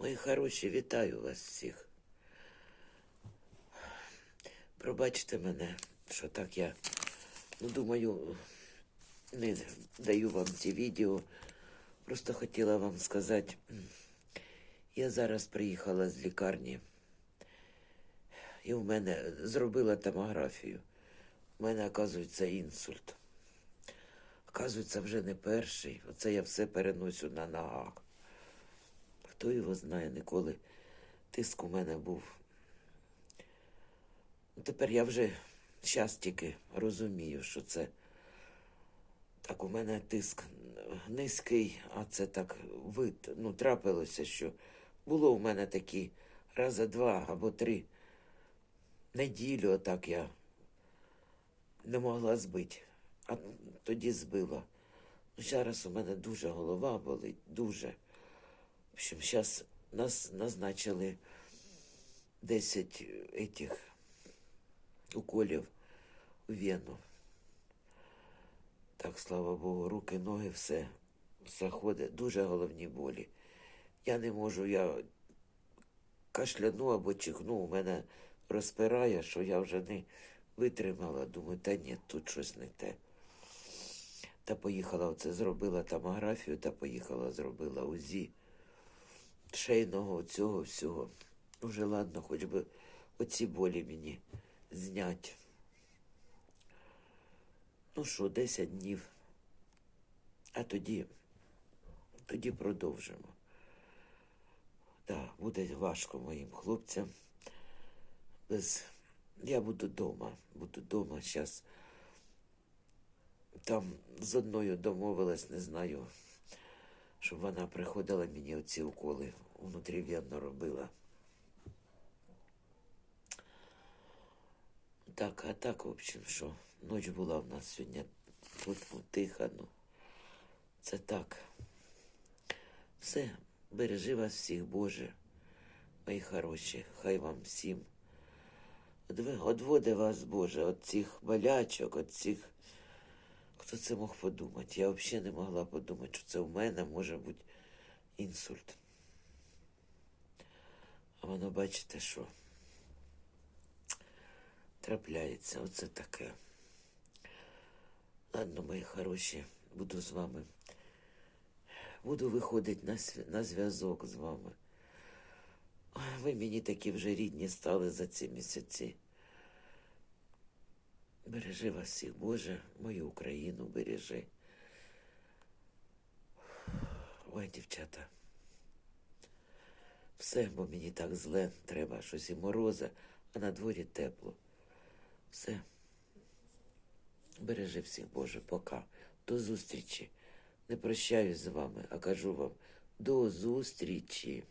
Мої хороші, вітаю вас всіх. Пробачте мене, що так я, ну, думаю, не даю вам ці відео. Просто хотіла вам сказати, я зараз приїхала з лікарні, і в мене зробила томографію. У мене, оказується, інсульт. Оказується, вже не перший. Оце я все переносю на ногах. Хто його знає, ніколи тиск у мене був. Тепер я вже щас тільки розумію, що це так у мене тиск низький, а це так вид. Ну, трапилося, що було у мене такі рази два або три неділю, отак я не могла збити, а тоді збила. Ну, зараз у мене дуже голова болить, дуже. Общем, сейчас нас назначили 10 этих уколів у вену. Так, слава Богу, руки, ноги, все заходить. Дуже головні болі. Я не можу, я кашляну або чихну, у мене розпирає, що я вже не витримала. Думаю, та ні, тут щось не те. Та поїхала оце, зробила томографію, та поїхала, зробила УЗІ шейного цього всього. Уже ладно, хоч би оці болі мені знять. Ну що, 10 днів. А тоді, тоді продовжимо. Так, буде важко моїм хлопцям. Без... Я буду вдома. Буду вдома зараз. Там з одною домовилась, не знаю щоб вона приходила мені оці уколи внутрівенно робила. Так, а так, в общем, що ніч була в нас сьогодні тут тиха, ну. Це так. Все, бережи вас всіх, Боже, мої хороші, хай вам всім. Одводи вас, Боже, від цих болячок, від цих Хто це мог подумати? Я взагалі не могла подумати, що це в мене може бути інсульт. А воно, бачите, що трапляється. Оце таке. Ладно, мої хороші, буду з вами. Буду виходити на, на зв'язок з вами. Ви мені такі вже рідні стали за ці місяці. Бережи вас всіх, Боже, мою Україну бережи. Ой, дівчата. Все, бо мені так зле, треба щось і мороза, а на дворі тепло. Все. Бережи всіх, Боже, пока. До зустрічі. Не прощаюсь з вами, а кажу вам до зустрічі.